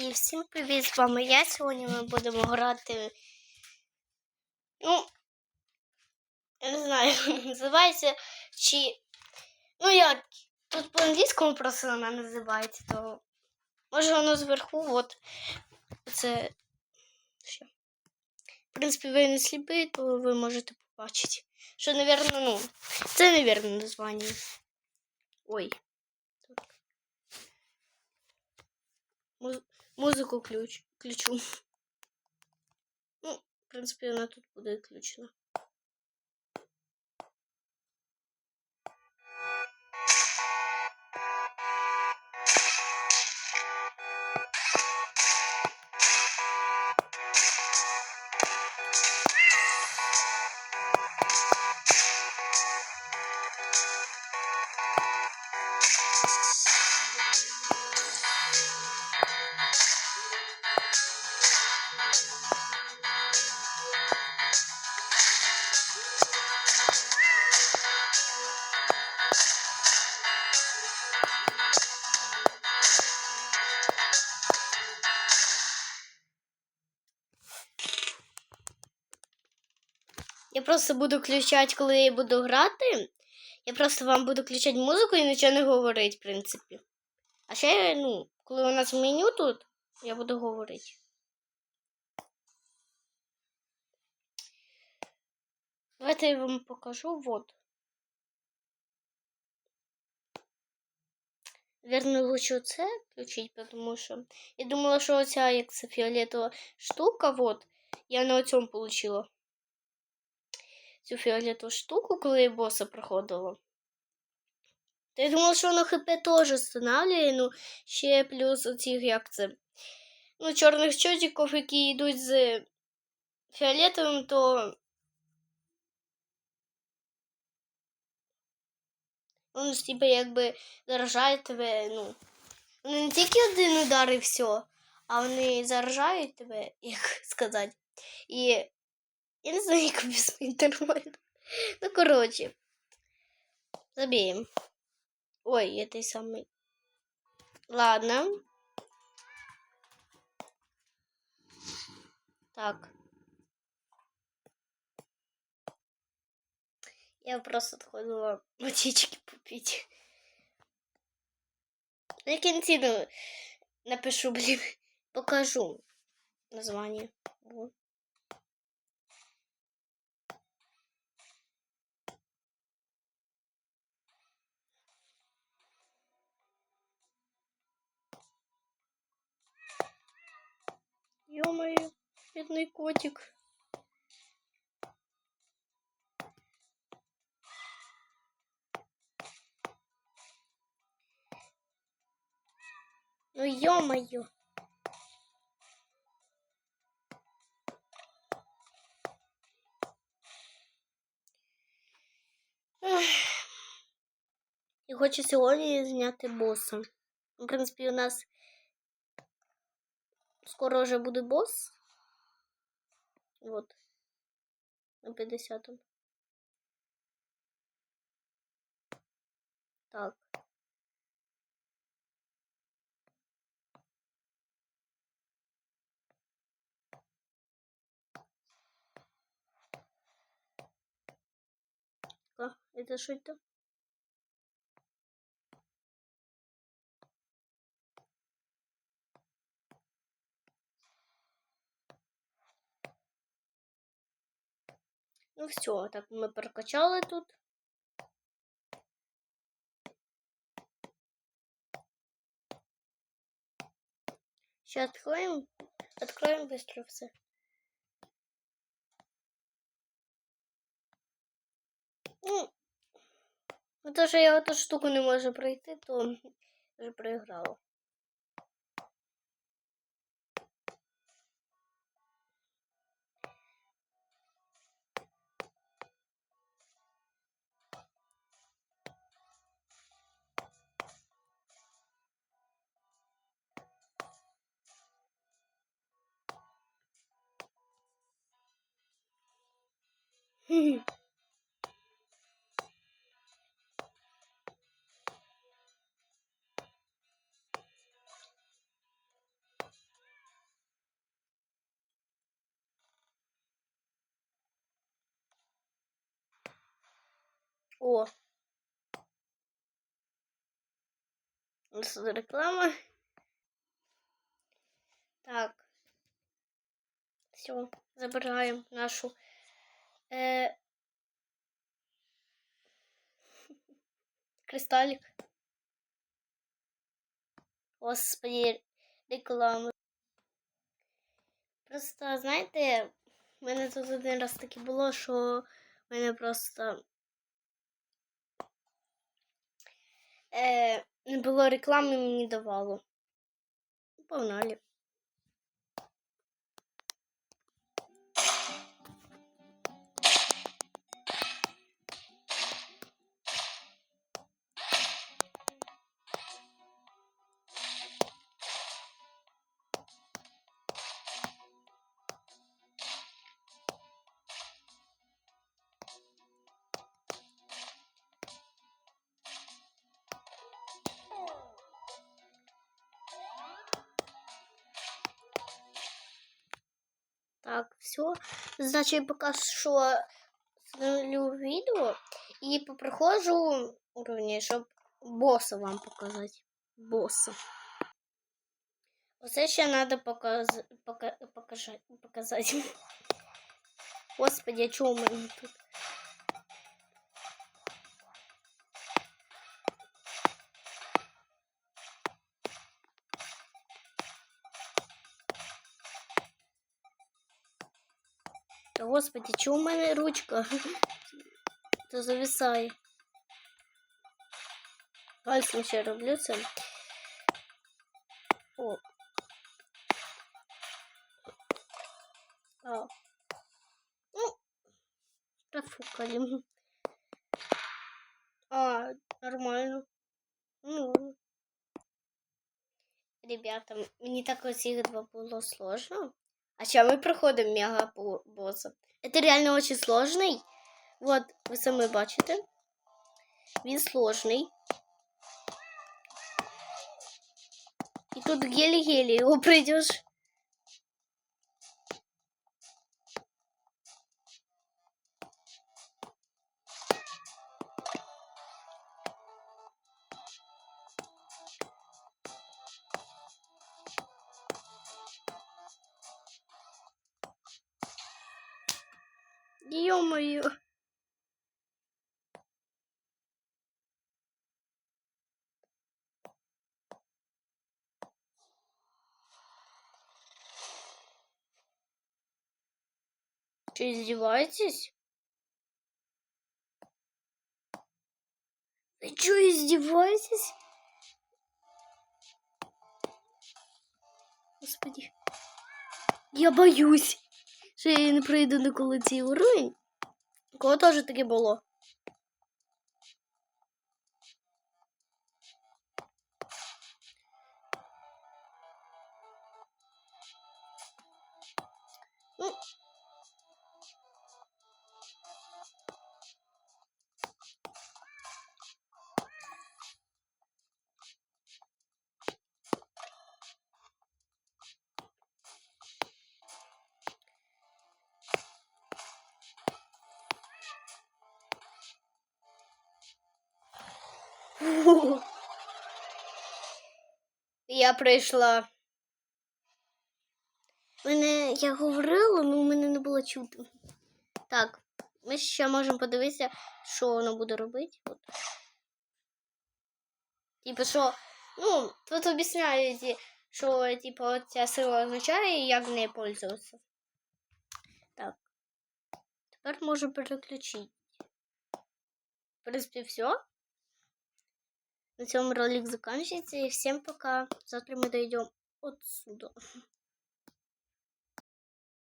І всім привіт, з вами я. Сьогодні ми будемо грати. Ну, я не знаю, як називається. Чи. Ну як, тут по-англійському просто вона називається, то. Може воно зверху, от. Це. Що? В принципі, ви не сліпі, то ви можете побачити. Що, напевно, ну. Це, напевно, названня. Ой. Муз- Музику ключ, ключу. Ну, в принципі, вона тут буде включена. Я просто буду включати, коли я буду грати. Я просто вам буду включати музику і нічого не говорити, в принципі. А ще, ну, коли у нас меню тут, я буду говорити. Давайте я вам покажу. Вот. Верно, лучше це включити, тому що я думала, що оця як це фіолетова штука, вот, я на цьому получила цю фіолетову штуку, коли я боса проходила. То я думала, що воно ХП теж встановлює, ну, ще плюс оцих, як це, ну, чорних чотиків, які йдуть з фіолетовим, то Вони ж типу якби заражають тебе, ну. Вони не тільки один удар і все, а вони заражають тебе, як сказати. І я не знаю, як об'яснити нормально. Ну, коротше. Забіємо. Ой, я той самий. Ладно. Так. Я просто отходила водички попить. На кінці ну, напишу, блін, покажу название. Ё-моё, бедный котик. Ну ё-моё. Я хочу сьогодні зняти боса. В принципі, у нас скоро вже буде бос. Вот. На 50-му. Так. А, это что это? Ну все, так мы прокачали тут. Сейчас откроем. Откроем быстро все. Ну, ну то, що я эту штуку не можу пройти, то вже проіграла. О. Реклама. Так. Все, забираем нашу Е... Кристалік. Господи, реклама. Просто, знаєте, в мене тут один раз таке було, що в мене просто е, не було реклами, мені давало. Погнали. Так, все. Значить, поки що зроблю відео і попроходжу уровні, щоб боса вам показати. Боса. Оце ще треба показ... пока... покажа... показати. Господи, а чого у мене тут? господи, чого у мене ручка? То зависає. Пальцем ще роблю це. О. А. Ну, профукали. А, нормально. Ну. Ребята, мені так оці два було сложно. А сейчас мы проходим мега бо- босса. Это реально очень сложный. Вот, ви самі бачите. Він сложний. І тут гелі-гелі його пройдеш. Ё-моё. Что, издеваетесь? Вы что, издеваетесь? Господи. Я боюсь. Що я не пройду ніколи цей уровень. Кого теж таке було? Ну. Я прийшла. Мене я говорила, але мене не було чути. Так, ми ще можемо подивитися, що воно буде робити. От. Типу, що, ну, тут об'ясняють, що типу, ця сила означає і як нею пользуватися. Так. Тепер можу переключити. В принципі, все. На цьому ролик заканчивается. И всем пока. Завтра мы дойдем отсюда.